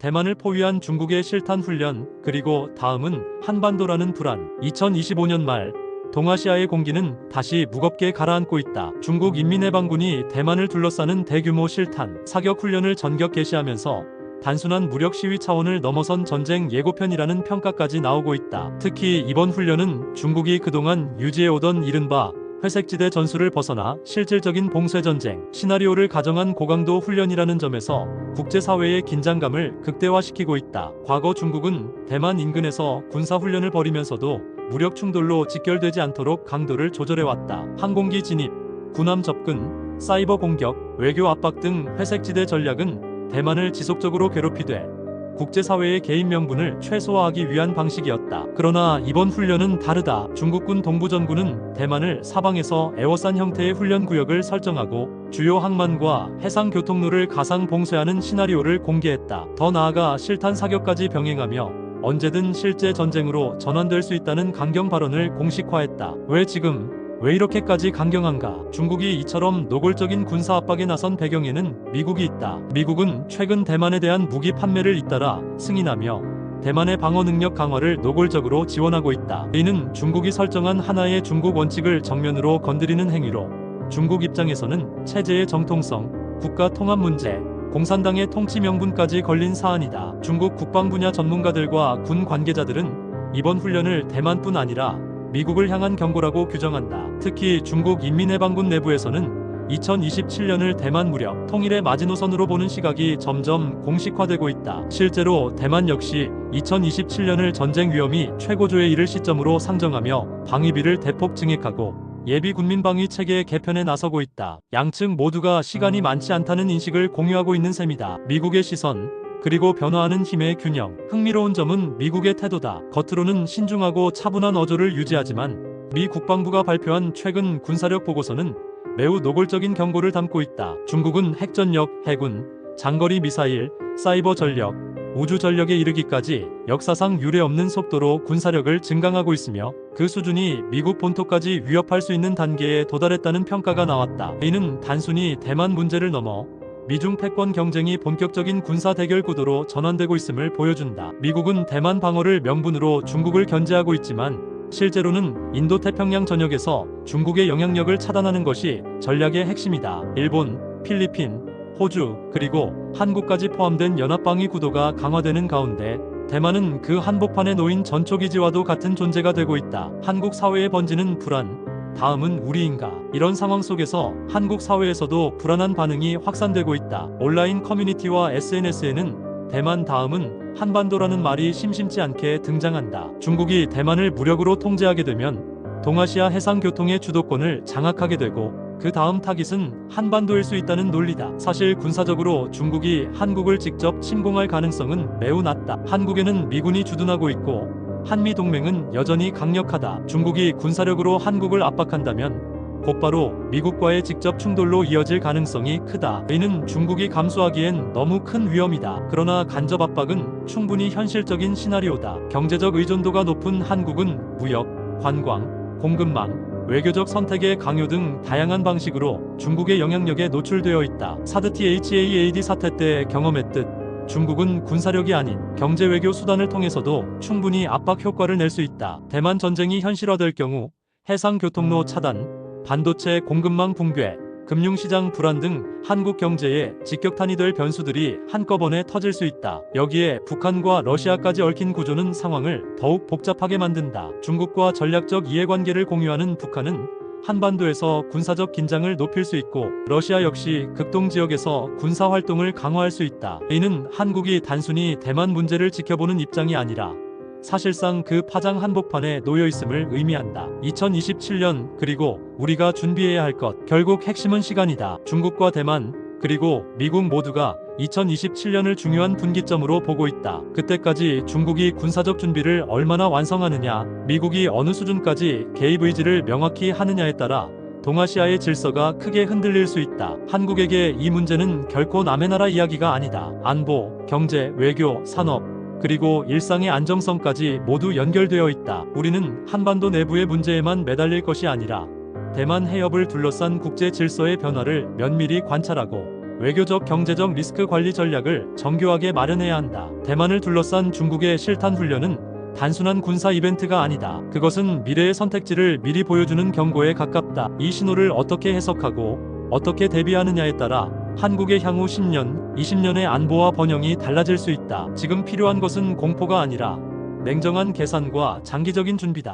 대만을 포위한 중국의 실탄 훈련, 그리고 다음은 한반도라는 불안. 2025년 말 동아시아의 공기는 다시 무겁게 가라앉고 있다. 중국 인민해방군이 대만을 둘러싸는 대규모 실탄 사격 훈련을 전격 개시하면서 단순한 무력 시위 차원을 넘어선 전쟁 예고편이라는 평가까지 나오고 있다. 특히 이번 훈련은 중국이 그동안 유지해오던 이른바 회색지대 전술을 벗어나 실질적인 봉쇄전쟁 시나리오를 가정한 고강도 훈련이라는 점에서 국제사회의 긴장감을 극대화시키고 있다. 과거 중국은 대만 인근에서 군사훈련을 벌이면서도 무력 충돌로 직결되지 않도록 강도를 조절해왔다. 항공기 진입, 군함 접근, 사이버 공격, 외교 압박 등 회색지대 전략은 대만을 지속적으로 괴롭히되 국제사회의 개인 명분을 최소화하기 위한 방식이었다. 그러나 이번 훈련은 다르다. 중국군 동부전군은 대만을 사방에서 에워싼 형태의 훈련 구역을 설정하고 주요 항만과 해상 교통로를 가상 봉쇄하는 시나리오를 공개했다. 더 나아가 실탄 사격까지 병행하며 언제든 실제 전쟁으로 전환될 수 있다는 강경 발언을 공식화했다. 왜 지금 왜 이렇게까지 강경한가? 중국이 이처럼 노골적인 군사 압박에 나선 배경에는 미국이 있다. 미국은 최근 대만에 대한 무기 판매를 잇따라 승인하며 대만의 방어 능력 강화를 노골적으로 지원하고 있다. 이는 중국이 설정한 하나의 중국 원칙을 정면으로 건드리는 행위로 중국 입장에서는 체제의 정통성, 국가 통합 문제, 공산당의 통치 명분까지 걸린 사안이다. 중국 국방 분야 전문가들과 군 관계자들은 이번 훈련을 대만뿐 아니라 미국을 향한 경고라고 규정한다. 특히 중국 인민해방군 내부에서는 2027년을 대만 무력 통일의 마지노선으로 보는 시각이 점점 공식화되고 있다. 실제로 대만 역시 2027년을 전쟁 위험이 최고조에 이를 시점으로 상정하며 방위비를 대폭 증액하고 예비 군민 방위 체계 개편에 나서고 있다. 양측 모두가 시간이 많지 않다는 인식을 공유하고 있는 셈이다. 미국의 시선, 그리고 변화하는 힘의 균형. 흥미로운 점은 미국의 태도다. 겉으로는 신중하고 차분한 어조를 유지하지만 미 국방부가 발표한 최근 군사력 보고서는 매우 노골적인 경고를 담고 있다. 중국은 핵전력, 해군, 장거리 미사일, 사이버 전력, 우주 전력에 이르기까지 역사상 유례없는 속도로 군사력을 증강하고 있으며 그 수준이 미국 본토까지 위협할 수 있는 단계에 도달했다는 평가가 나왔다. 이는 단순히 대만 문제를 넘어 미중 패권 경쟁이 본격적인 군사 대결 구도로 전환되고 있음을 보여준다. 미국은 대만 방어를 명분으로 중국을 견제하고 있지만 실제로는 인도 태평양 전역에서 중국의 영향력을 차단하는 것이 전략의 핵심이다. 일본, 필리핀, 호주, 그리고 한국까지 포함된 연합방위 구도가 강화되는 가운데 대만은 그 한복판에 놓인 전초기지와도 같은 존재가 되고 있다. 한국 사회에 번지는 불안, 다음은 우리인가? 이런 상황 속에서 한국 사회에서도 불안한 반응이 확산되고 있다. 온라인 커뮤니티와 SNS에는 대만 다음은 한반도라는 말이 심심치 않게 등장한다. 중국이 대만을 무력으로 통제하게 되면 동아시아 해상 교통의 주도권을 장악하게 되고 그 다음 타깃은 한반도일 수 있다는 논리다. 사실 군사적으로 중국이 한국을 직접 침공할 가능성은 매우 낮다. 한국에는 미군이 주둔하고 있고 한미 동맹은 여전히 강력하다. 중국이 군사력으로 한국을 압박한다면 곧바로 미국과의 직접 충돌로 이어질 가능성이 크다. 이는 중국이 감수하기엔 너무 큰 위험이다. 그러나 간접 압박은 충분히 현실적인 시나리오다. 경제적 의존도가 높은 한국은 무역, 관광, 공급망, 외교적 선택의 강요 등 다양한 방식으로 중국의 영향력에 노출되어 있다. 사드 THAAD 사태 때 경험했듯 중국은 군사력이 아닌 경제 외교 수단을 통해서도 충분히 압박 효과를 낼 수 있다. 대만 전쟁이 현실화될 경우 해상 교통로 차단, 반도체 공급망 붕괴, 금융시장 불안 등 한국 경제에 직격탄이 될 변수들이 한꺼번에 터질 수 있다. 여기에 북한과 러시아까지 얽힌 구조는 상황을 더욱 복잡하게 만든다. 중국과 전략적 이해관계를 공유하는 북한은 한반도에서 군사적 긴장을 높일 수 있고 러시아 역시 극동 지역에서 군사 활동을 강화할 수 있다. 이는 한국이 단순히 대만 문제를 지켜보는 입장이 아니라 사실상 그 파장 한복판에 놓여 있음을 의미한다. 2027년 그리고 우리가 준비해야 할 것 결국 핵심은 시간이다. 중국과 대만 그리고 미국 모두가 2027년을 중요한 분기점으로 보고 있다. 그때까지 중국이 군사적 준비를 얼마나 완성하느냐, 미국이 어느 수준까지 개입 의지를 명확히 하느냐에 따라 동아시아의 질서가 크게 흔들릴 수 있다. 한국에게 이 문제는 결코 남의 나라 이야기가 아니다. 안보, 경제, 외교, 산업, 그리고 일상의 안정성까지 모두 연결되어 있다. 우리는 한반도 내부의 문제에만 매달릴 것이 아니라 대만 해협을 둘러싼 국제 질서의 변화를 면밀히 관찰하고 외교적 경제적 리스크 관리 전략을 정교하게 마련해야 한다. 대만을 둘러싼 중국의 실탄 훈련은 단순한 군사 이벤트가 아니다. 그것은 미래의 선택지를 미리 보여주는 경고에 가깝다. 이 신호를 어떻게 해석하고 어떻게 대비하느냐에 따라 한국의 향후 10년, 20년의 안보와 번영이 달라질 수 있다. 지금 필요한 것은 공포가 아니라 냉정한 계산과 장기적인 준비다.